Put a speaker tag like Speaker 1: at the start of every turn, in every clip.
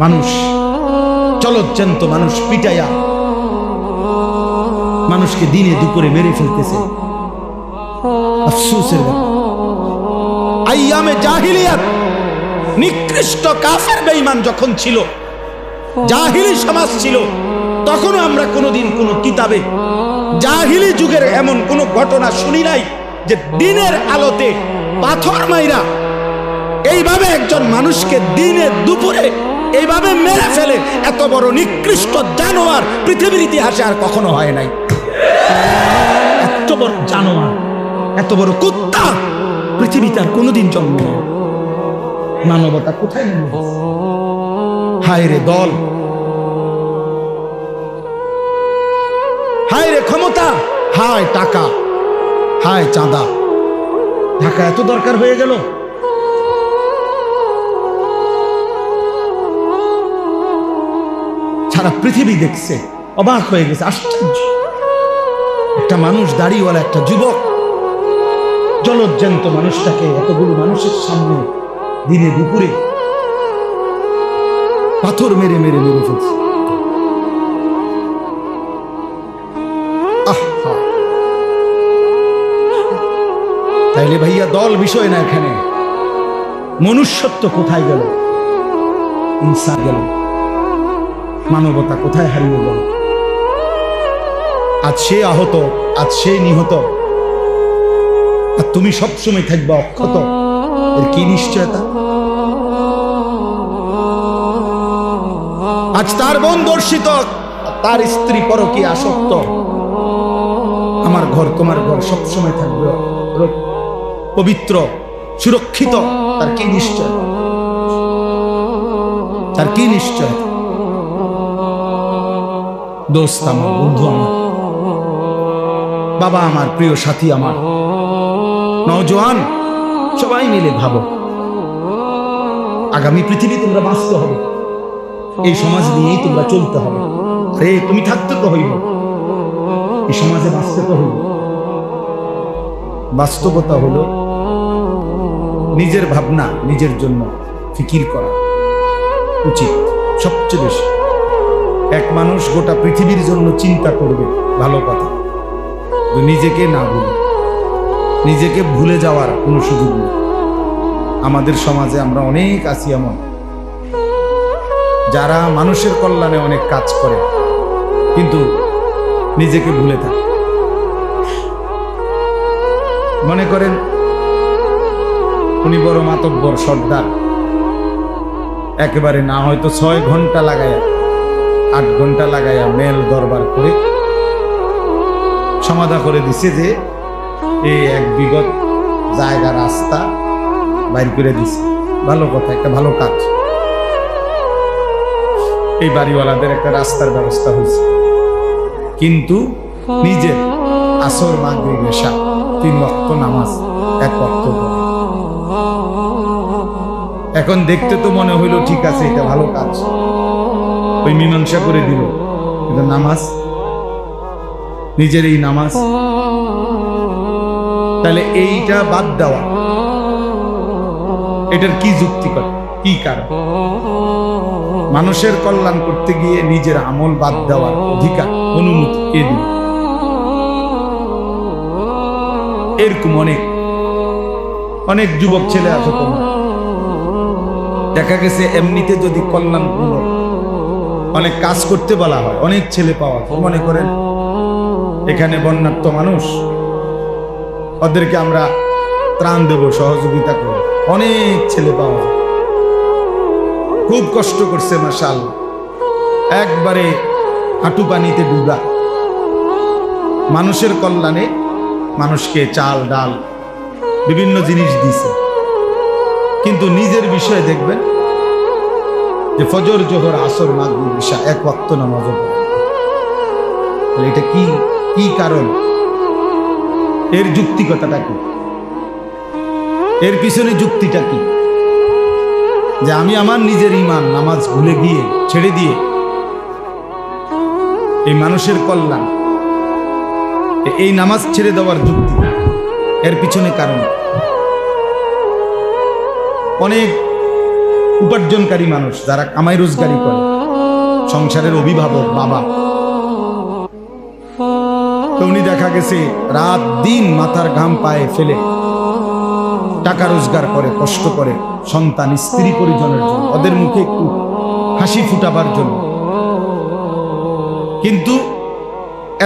Speaker 1: মানুষ। চলজ্জান্ত মানুষ পিটাইয়া মানুষকে দিনে দুপুরে মেরে ফেলতেছে। আফসোসের আইয়ামে জাহিলিয়াত নিকৃষ্ট কাফের বেঈমান যখন ছিল, জাহিলি সমাজ ছিল, তখনও আমরা কোনোদিন কোনো কিতাবে জাহিলি যুগের এমন কোনো ঘটনা শুনি নাই যে দিনের আলোতে পাথর মাইরা এইভাবে একজন মানুষকে দিনে দুপুরে ফেলে এত বড় নিকৃষ্ট জানোয়ার পৃথিবীর ইতিহাসে আর কখনো হয় নাই। এত বড় জানোয়ার, এত বড় কুত্তা পৃথিবীতে আর কোনোদিন জন্ম মানবতা কোথায় হায় রে দল। হায় রে ক্ষমতা। হায় টাকা। হায় চাঁদা। টাকা এত দরকার হয়ে গেল? সারা পৃথিবী দেখছে, অবাক হয়ে গেছে, আশ্চর্য। একটা মানুষ, দাড়িওয়ালা একটা যুবক, জলজ্জান্ত মানুষটাকে এতগুলো মানুষের সামনে দিনে দুপুরে পাথর মেরে মেরে মেরে ফেলছে। তাইলে ভাইয়া, দল বিষয় না এখানে। মনুষ্যত্ব কোথায় গেল? ইনসান গেল। মানবতা কোথায় হারিয়ে গেল? আজ সে আহত, আজ সে নিহত। আর তুমি সবসময় থাকবে অক্ষত। এর কি নিশ্চয়তা? আজ তার বোন দর্শিত তার স্ত্রী পরকি আসক্ত। আমার ঘর, তোমার ঘর সবসময় থাকবে পবিত্র, সুরক্ষিত, তার কি নিশ্চয় তার কি নিশ্চয় দোস্ত আমার, বন্ধু আমার। বাবা আমার, প্রিয় সাথী আমার। নওজোয়ান সবাই মিলে ভাবো। আগামী পৃথিবী তোমরা বাঁচতে হবে। এই সমাজ নিয়েই তোমরা চলতে হবে। রে তুমি থাকতে তো হইব। এই সমাজে বাঁচতে তো হইব। বাস্তবতা হলো নিজের ভাবনা, নিজের জন্য ফিকির করা। উচিত, সবচেয়ে বেশি। এক মানুষ গোটা পৃথিবীর জন্য চিন্তা করবে, ভালো কথা। নিজেকে না ভুলে, নিজেকে ভুলে যাওয়ার কোনো সুযোগ নেই। আমাদের সমাজে আমরা অনেক আছি এমন। যারা মানুষের কল্যাণে অনেক কাজ করে, কিন্তু নিজেকে ভুলে থাকে। মনে করেন, উনি বড় মাতব্বর সর্দার। একেবারে না হয়তো ছয় ঘণ্টা লাগায়া আট ঘণ্টা লাগাইয়া মেল দরবার করে সমাধা করে দিছে যে এই এক বিগত জায়গা রাস্তা বাইর করে দিছে। ভালো কথা, একটা ভালো কাজ। এই বাড়িওয়ালাদের একটা রাস্তার ব্যবস্থা হয়েছে। কিন্তু নিজের আসর মাগরিব নেশা, তিন ওয়াক্ত নামাজ, এক পড়ে। এখন দেখতে তো মনে হইল, ঠিক আছে, এটা ভালো কাজ। ওই মীমাংসা করে দিল। কিন্তু নামাজ। নিজের এই নামাজ। তাহলে এইটা বাদ দেওয়া। এটার কি যুক্তিকর কি কারণ? মানুষের কল্যাণ করতে গিয়ে নিজের আমল বাদ দেওয়ার অধিকার অনুমতি কে দিল? এরকম অনেক অনেক যুবক ছেলে আছে তোমার। দেখা গেছে এমনিতে যদি কল্যাণপূর্ণ অনেক কাজ করতে বলা হয়, অনেক ছেলে পাওয়া মনে করেন, এখানে বন্যার্থ মানুষ, ওদেরকে আমরা ত্রাণ দেব, সহযোগিতা করব। অনেক ছেলে পাওয়া খুব কষ্ট করছে মাসাল একবারে হাঁটু পানিতে ডুবা। মানুষের কল্যাণে মানুষকে চাল, ডাল, বিভিন্ন জিনিস দিছে। কিন্তু নিজের বিষয়ে দেখবেন যে ফজর, জোহর, আসর, মাগরিব, ঈশা এক ওয়াক্ত নামাজ এটা কি কি কারণ? এর যুক্তিকতাটা কি? এর পিছনে যুক্তিটা কি? যে আমি আমার নিজের ইমান নামাজ ভুলে গিয়ে, ছেড়ে দিয়ে এই মানুষের কল্যাণ, এই নামাজ ছেড়ে দেওয়ার যুক্তি, এর পিছনে কারণ? অনেক উপার্জনকারী মানুষ, যারা কামাই রোজগারি করে। সংসারের অভিভাবক, বাবা। উনি দেখা গেছে, রাত দিন মাথার ঘাম পায়ে ফেলে। টাকা রোজগার করে, কষ্ট করে, সন্তান, স্ত্রী পরিজনের জন্য। ওদের মুখে একটু হাসি ফুটাবার জন্য। কিন্তু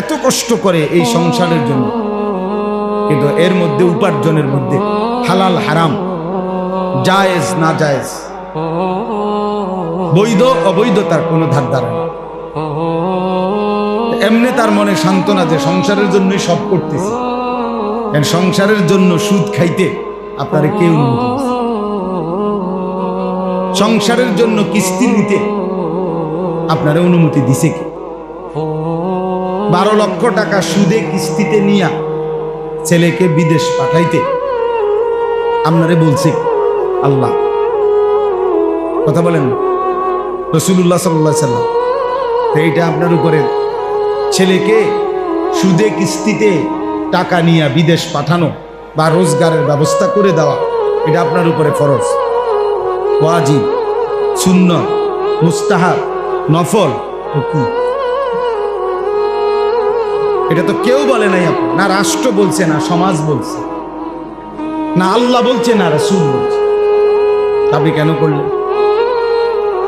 Speaker 1: এত কষ্ট করে এই সংসারের জন্য, কিন্তু এর মধ্যে উপার্জনের মধ্যে হালাল হারাম, জায়েজ না জায়েজ বৈধ অবৈধতার কোনো ধার না। এমনি তার মনে সান্ত্বনা যে সংসারের জন্যই সব করতেছি। সংসারের জন্য সুদ খাইতে আপনারে কেউ সংসারের জন্য কিস্তি নিতে আপনারা অনুমতি দিছে কি? বারো লক্ষ টাকা সুদে কিস্তিতে নিয়া ছেলেকে বিদেশ পাঠাইতে আপনারে বলছে আল্লাহ। কথা বলেন। রসুল্লাহ সাল্লাহ সাল্লাম। এইটা আপনার উপরে। ছেলেকে সুদে কিস্তিতে টাকা নিয়ে বিদেশ পাঠানো বা রোজগারের ব্যবস্থা করে দেওয়া, এটা আপনার উপরে ফরজ। ওয়াজিব শূন্য মুস্তাহাব, নফল কি? এটা তো কেউ বলে নাই আপনি। না রাষ্ট্র বলছে, না সমাজ বলছে, না আল্লাহ বলছে, না রাসূল বলছে। আপনি কেন করলেন?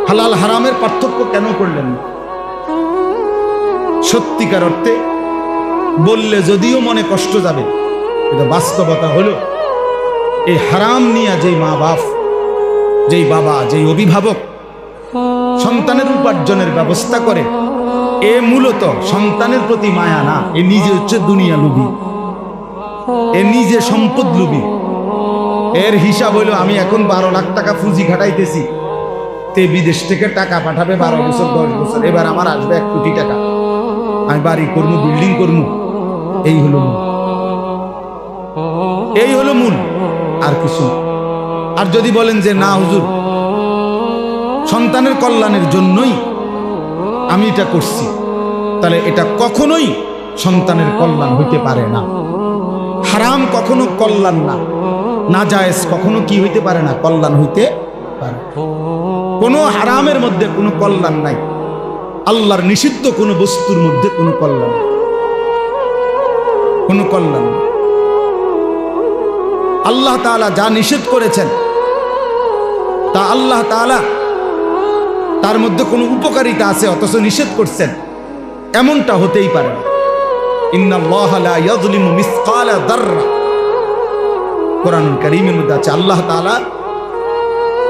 Speaker 1: হালাল হারামের পার্থক্য কেন করলেন সত্যিকার অর্থে বললে যদিও মনে কষ্ট যাবে, কিন্তু বাস্তবতা হলো এই হারাম নিয়ে যেই মা বাপ, যেই বাবা, যেই অভিভাবক সন্তানের উপার্জনের ব্যবস্থা করে, এ মূলত সন্তানের প্রতি মায়া না, এ নিজে হচ্ছে দুনিয়া লুবি। এ নিজে সম্পদ লুবি। এর হিসাব হইল আমি এখন বারো লাখ টাকা পুঁজি খাটাইতেছি। তে বিদেশ থেকে টাকা পাঠাবে বারো বছর, দশ বছর। এবার আমার আসবে এক কোটি টাকা। আমি বাড়ি করব বিল্ডিং করব। এই হলো মূল। এই হলো মূল। আর কিছু আর যদি বলেন যে, না, হুজুর, সন্তানের কল্যাণের জন্যই আমি এটা করছি, তাহলে এটা কখনোই সন্তানের কল্যাণ হইতে পারে না। হারাম কখনো কল্যাণ না। না জায়েজ কখনো কি হইতে পারে না? কল্যাণ হইতে পারে। কোনো হারামের মধ্যে কোনো কল্যাণ নাই আল্লাহর নিষিদ্ধ কোনো বস্তুর মধ্যে কোনো কল্যাণ। কোনো কল্যাণ। আল্লাহ তাআলা যা নিষেধ করেছেন, তা আল্লাহ তাআলা তার মধ্যে কোনো উপকারিতা আছে, অথচ নিষেধ করছেন এমনটা হতেই পারে না ইন্নাল্লাহা লা ইয়াযলিমু মিসকালা দাররা কোরআনুল কারীমের মধ্যে আছে, আল্লাহ তাআলা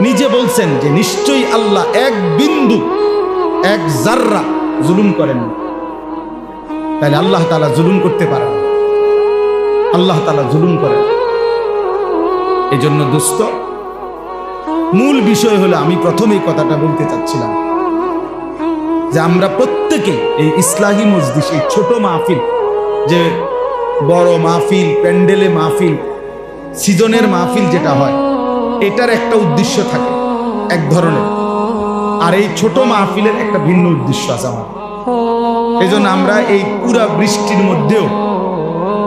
Speaker 1: নিজে বলছেন যে নিশ্চয়ই আল্লাহ এক বিন্দু, এক জাররা জুলুম করেন তাহলে আল্লাহ তাআলা জুলুম করতে পারেন আল্লাহ তাআলা জুলুম করেন এই জন্য দোস্ত, মূল বিষয় হলো আমি প্রথমেই কথাটা বলতে চাচ্ছিলাম যে আমরা প্রত্যেকে এই ইসলাহী মসজিদ এই ছোট মাহফিল, যে বড় মাহফিল, প্যান্ডেলে মাহফিল, সিজনের মাহফিল যেটা হয় এটার একটা উদ্দেশ্য থাকে, এক ধরনের। আর এই ছোট মাহফিলের একটা ভিন্ন উদ্দেশ্য আছে আমার। এই আমরা এই পুরা বৃষ্টির মধ্যেও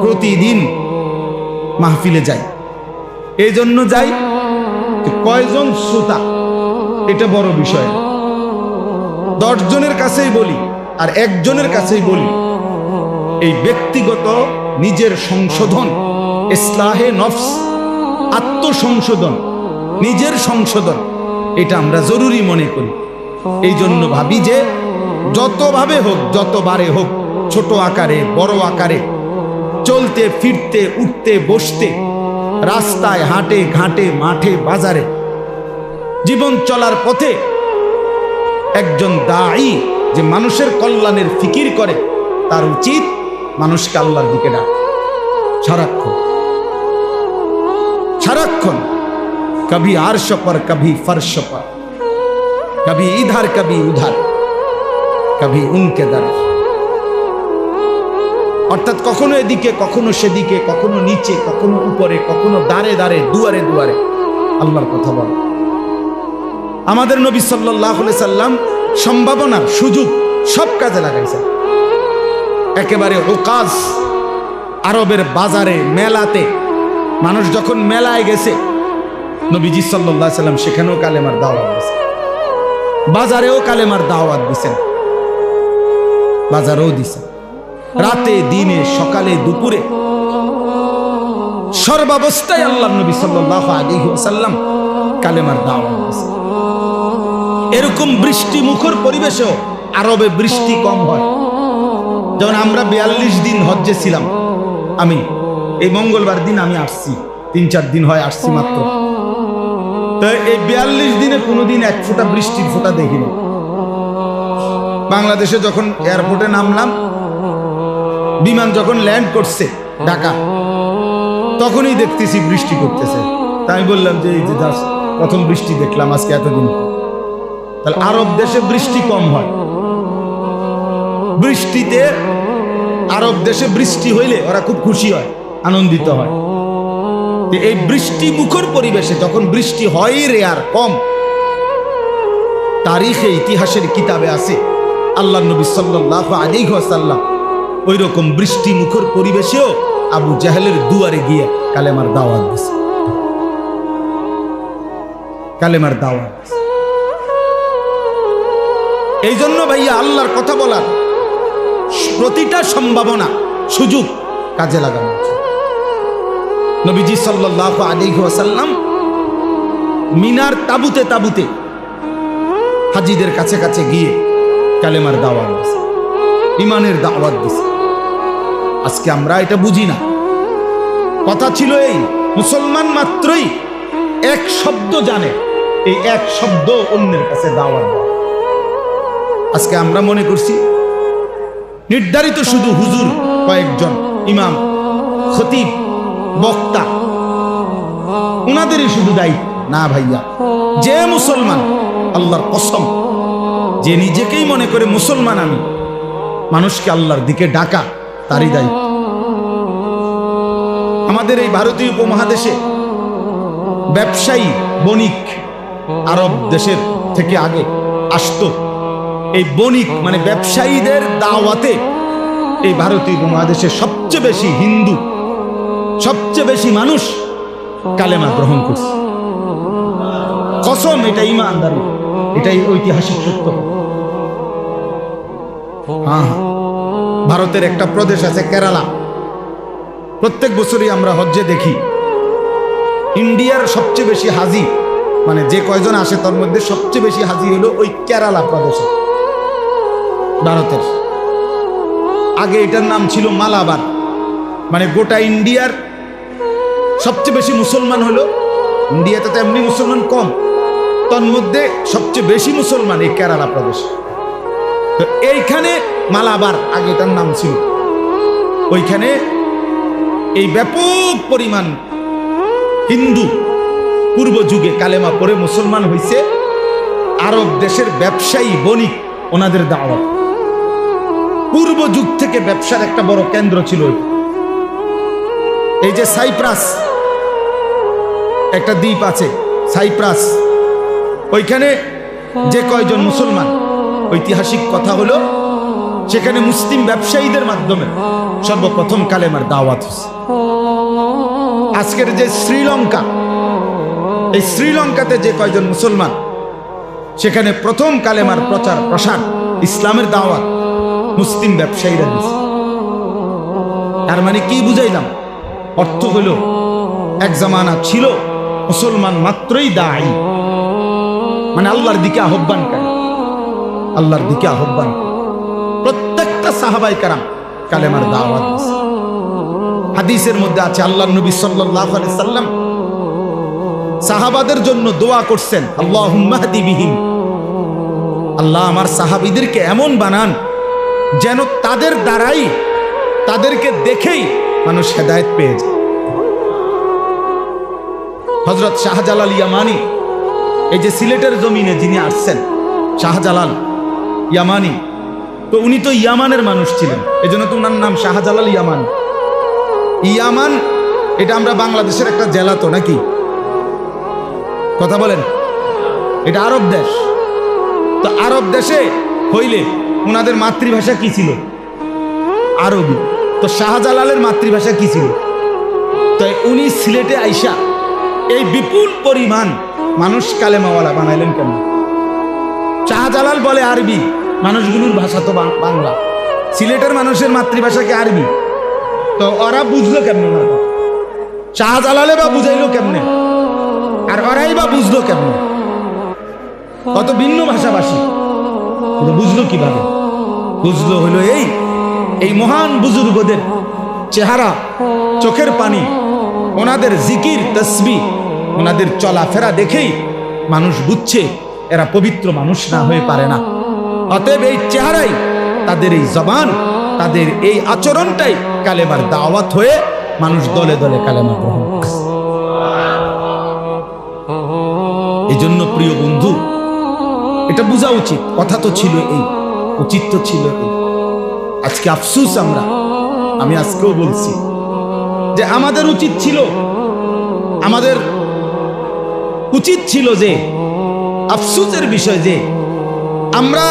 Speaker 1: প্রতিদিন মাহফিলে যাই। এই জন্য যাই কয়জন শ্রোতা, এটা বড় বিষয়। দশজনের কাছেই বলি আর একজনের কাছেই বলি, এই ব্যক্তিগত নিজের সংশোধন, ইসলাহে নফস, আত্মসংশোধন নিজের সংশোধন, এটা আমরা জরুরি মনে করি। এই জন্য ভাবি যে যতভাবে হোক, যতবারে হোক, ছোট আকারে, বড় আকারে, চলতে, ফিরতে, উঠতে, বসতে, রাস্তায়, হাটে, ঘাটে, মাঠে, বাজারে, জীবন চলার পথে একজন দায়ী যে মানুষের কল্যাণের ফিকির করে, তার উচিত মানুষকে আল্লাহর দিকে ডাক। সারাক্ষণ। সারাক্ষণ কবি আরশ পর কবি ফর্শ পর কবি ইধার কবি উধার কবি উনকে দর অর্থাৎ কখনো এদিকে কখনো সেদিকে কখনো নিচে কখনো উপরে কখনো দাঁড়ে দাঁড়ে দুয়ারে দুয়ারে আল্লাহর কথা বল। আমাদের নবী সাল্লাহ সাল্লাম সম্ভাবনার সুযোগ সব কাজে লাগাইছেন। একেবারে ওকাজ আরবের বাজারে, মেলাতে। মানুষ যখন মেলায় গেছে নবীজি সাল্লাহ সাল্লাম সেখানেও কালেমার দাওয়াত দিয়েছেন। বাজারেও কালেমার দাওয়াত দিছেন বাজারেও দিছেন রাতে, দিনে, সকালে, দুপুরে। সর্বাবস্থায় আল্লাহ নবী সাল্লাহ আলী সাল্লাম কালেমার দাওয়াত দিয়েছেন। এরকম বৃষ্টি মুখর পরিবেশেও আরবে বৃষ্টি কম হয়। যেমন আমরা বিয়াল্লিশ দিন হজ্জে ছিলাম, আমি এই মঙ্গলবার দিন আমি আসছি, তিন চার দিন হয় আসছি মাত্র। এই বিয়াল্লিশ দিনে কোনোদিন এক ফোঁটা বৃষ্টির ফোঁটা দেখিনি। বাংলাদেশে যখন এয়ারপোর্টে নামলাম, বিমান যখন ল্যান্ড করছে ঢাকা, তখনই দেখতেছি বৃষ্টি করতেছে। তাই বললাম যে, এই যে just প্রথম বৃষ্টি দেখলাম আজকে এতদিন। তাহলে আরব দেশে বৃষ্টি কম হয়। বৃষ্টিতে আরব দেশে বৃষ্টি হইলে ওরা খুব খুশি হয়, আনন্দিত হয়। এই বৃষ্টি মুখর পরিবেশে যখন বৃষ্টি হয় রেয়ার কম, তারিখে ইতিহাসের কিতাবে আছে আল্লাহ নবী সাল্লাহ আলী সাল্লাম ওই রকম বৃষ্টি মুখর পরিবেশেও আবু জাহেলের দুয়ারে গিয়ে কালেমার দাওয়াত দিছে কালেমার দাওয়াত। এই জন্য ভাইয়া আল্লাহর কথা বলার প্রতিটা সম্ভাবনা, সুযোগ কাজে লাগানো। নবীজি সাল্লাহ আলী ওয়াসাল্লাম মিনার তাবুতে তাবুতে হাজিদের কাছে কাছে গিয়ে কালেমার দাওয়াত ইমানের দাওয়াত দিছে। আজকে আমরা এটা বুঝি না। কথা ছিল এই, মুসলমান মাত্রই এক শব্দ জানে, এই এক শব্দ অন্যের কাছে দাওয়াত আজকে আমরা মনে করছি, নির্ধারিত শুধু হুজুর কয়েকজন ইমাম, খতিব বক্তা। ওনাদেরই শুধু দায়িত্ব না ভাইয়া, যে মুসলমান, আল্লাহর কসম, যে নিজেকেই মনে করে মুসলমান আমি, মানুষকে আল্লাহর দিকে ডাকা, তারই দায়িত্ব আমাদের এই ভারতীয় উপমহাদেশে ব্যবসায়ী, বণিক, আরব দেশের থেকে আগে আসতো। এই বণিক মানে ব্যবসায়ীদের দাওয়াতে এই ভারতীয় উপমহাদেশে সবচেয়ে বেশি হিন্দু সবচেয়ে বেশি মানুষ কালেমা গ্রহণ করছে। কসম, এটা ইমানদারি, এটাই ঐতিহাসিক সত্য। হ্যাঁ। ভারতের একটা প্রদেশ আছে কেরালা। প্রত্যেক বছরই আমরা হজ্জে দেখি। ইন্ডিয়ার সবচেয়ে বেশি হাজি মানে যে কয়জন আসে তার মধ্যে সবচেয়ে বেশি হাজি হলো ওই কেরালা প্রদেশে, ভারতের। আগে এটার নাম ছিল মালাবার মানে গোটা ইন্ডিয়ার সবচেয়ে বেশি মুসলমান হলো ইন্ডিয়াতে তো এমনি মুসলমান কম। তন্মধ্যে সবচেয়ে বেশি মুসলমান এই কেরালা প্রদেশ। তো এইখানে মালাবার, আগে এটার নাম ছিল। ওইখানে এই ব্যাপক পরিমাণ হিন্দু পূর্ব যুগে কালেমা পরে মুসলমান হয়েছে আরব দেশের ব্যবসায়ী, বণিক, ওনাদের দাওয়াত। পূর্ব যুগ থেকে ব্যবসার একটা বড় কেন্দ্র ছিল এই যে সাইপ্রাস একটা দ্বীপ আছে, সাইপ্রাস। ওইখানে যে কয়জন মুসলমান, ঐতিহাসিক কথা হলো, সেখানে মুসলিম ব্যবসায়ীদের মাধ্যমে সর্বপ্রথম কালেমার দাওয়াত হয়েছে। আজকের যে শ্রীলঙ্কা, এই শ্রীলঙ্কাতে যে কয়জন মুসলমান, সেখানে প্রথম কালেমার প্রচার, প্রসার, ইসলামের দাওয়াত মুসলিম ব্যবসায়ীরা দিয়েছে। তার মানে কি বুঝাইলাম? অর্থ হলো, এক জামানা ছিল মুসলমান মাত্রই দায়ী। মানে আল্লাহর দিকে আহ্বান করে। আল্লাহর দিকে আহ্বান প্রত্যেকটা সাহাবাই কারাম কালেমার দাওয়াত হাদিসের মধ্যে আছে আল্লাহ নবী আলাইহি সাল্লাম সাহাবাদের জন্য দোয়া করছেন আল্লাহুম্মাহদি বিহিম। আল্লাহ আমার সাহাবিদেরকে এমন বানান যেন তাদের দ্বারাই তাদেরকে দেখেই মানুষ হেদায়ত পেয়ে যায়। হজরত শাহজালাল ইয়ামানি, এই যে সিলেটের জমিনে যিনি আসছেন, শাহজালাল ইয়ামানি, তো উনি তো ইয়ামানের মানুষ ছিলেন, এজন্য তো ওনার নাম শাহজালাল ইয়ামান। ইয়ামান, এটা আমরা বাংলাদেশের একটা জেলা তো নাকি? কথা বলেন, এটা আরব দেশ। তো আরব দেশে হইলে ওনাদের মাতৃভাষা কি ছিল? আরবি। তো শাহজালালের মাতৃভাষা কি ছিল? তো উনি সিলেটে আইসা এই বিপুল পরিমাণ মানুষ কালেমাওয়ালা বানাইলেন কেন? শাহজালাল বলে আরবি, মানুষগুলোর ভাষা তো বাংলা। সিলেটের মানুষের মাতৃভাষা কি আরবি? তো ওরা বুঝলো কেমনে? শাহজালালে বা বুঝাইলো কেমনে? আর ওরাই বা বুঝলো কেমনে? কত ভিন্ন ভাষাভাষী। বুঝলো কীভাবে? বুঝলো হলো এই এই মহান বুজুর্গদের চেহারা, চোখের পানি ওনাদের জিকির, তসবি, ওনাদের চলাফেরা দেখেই মানুষ বুঝছে এরা পবিত্র মানুষ না হয়ে পারে না। অতএব এই চেহারাই তাদের এই জবান, তাদের এই আচরণটাই কালেমার দাওয়াত হয়ে মানুষ দলে দলে কালেমা গ্রহণ এই জন্য প্রিয় বন্ধু, এটা বোঝা উচিত, কথা তো ছিল এই উচিত তো ছিল এই। আজকে আফসুস আমরা, আমি আজকেও বলছি যে আমাদের উচিত ছিল আমাদের উচিত ছিল যে আফসুসের বিষয় যে আমরা